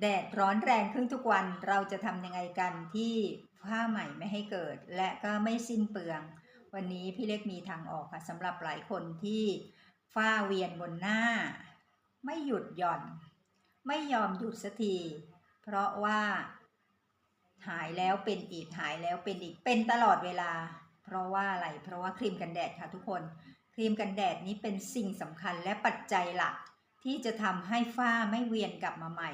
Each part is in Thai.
แดดร้อนแรงขึ้นทุกวันเราจะทำยังไงกันที่ผ้าใหม่ไม่ให้เกิด และก็ไม่สิ้นเปลือง วันนี้พี่เล็กมีทางออกค่ะสำหรับหลายคนที่ฝ้าเวียนบนหน้า ไม่หยุดหย่อน ไม่ยอมหยุดสักที เพราะว่า หายแล้วเป็นอีกหายแล้วเป็นอีกเป็นตลอดเวลา เพราะว่าอะไรเพราะว่าครีมกันแดดค่ะทุกคน ครีมกันแดดนี้เป็นสิ่งสำคัญและปัจจัยหลักที่จะทำให้ฝ้าไม่เวียนกลับมาใหม่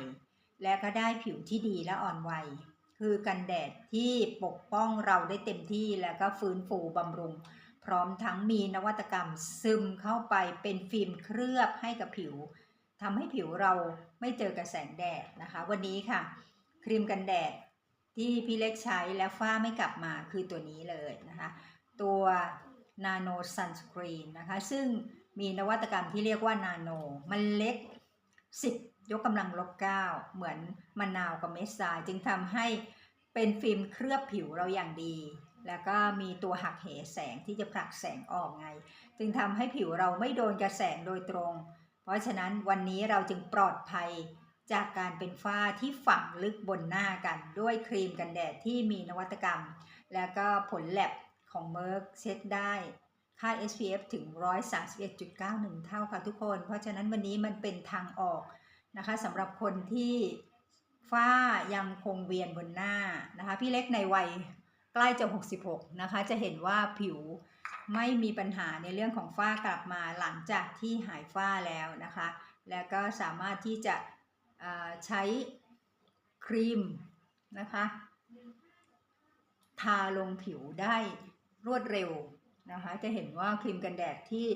และก็ได้ผิวที่ดีและอ่อนวัย คือกันแดดที่ปกป้องเราได้เต็มที่แล้วก็ฟื้นฟูบำรุง พร้อมทั้งมีนวัตกรรมซึมเข้าไปเป็นฟิล์มเคลือบให้กับผิวทำให้ผิวเราไม่เจอกระแสงแดดนะคะ วันนี้ค่ะ ครีมกันแดดที่พี่เล็กใช้แล้วฝ้าไม่กลับมาคือตัวนี้เลยนะคะ ตัว Nano Sunscreen นะคะ ซึ่งมีนวัตกรรมที่เรียกว่า Nano มันเล็ก 10 ยกกำลังลบ 9 เหมือนมะนาวกับเม็ดทราย จึงทำให้เป็นฟิล์มเคลือบผิวเราอย่างดี แล้วก็มีตัวหักเหแสงที่จะผลักแสงออกไง จึงทำให้ผิวเราไม่โดนกระแสงโดยตรง เพราะฉะนั้นวันนี้เราจึงปลอดภัยจากการเป็นฝ้าที่ฝังลึกบนหน้ากันด้วยครีมกันแดดที่มีนวัตกรรม แล้วก็ผลแลบของเม r ร์กเช็คได้ค่า SPF ถึง 131.91 เท่าค่ะทุกคน เพราะฉะนั้นวันนี้มันเป็นทางออก นะคะสำหรับคนที่ฝ้ายังคงเวียนบนหน้านะคะ พี่เล็กในวัยใกล้จะ 66 นะคะ จะเห็นว่าผิวไม่มีปัญหาในเรื่องของฝ้ากลับมาหลังจากที่หายฝ้าแล้วนะคะ แล้วก็สามารถที่จะใช้ครีมนะคะทาลงผิวได้รวดเร็วนะคะ จะเห็นว่าครีมกันแดดที่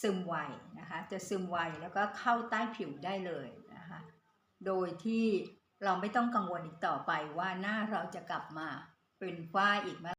ซึมไวนะคะ จะซึมไวแล้วก็เข้าใต้ผิวได้เลย โดยที่เราไม่ต้องกังวลอีกต่อไปว่าหน้าเราจะกลับมาเป็นฝ้าอีกเมื่อ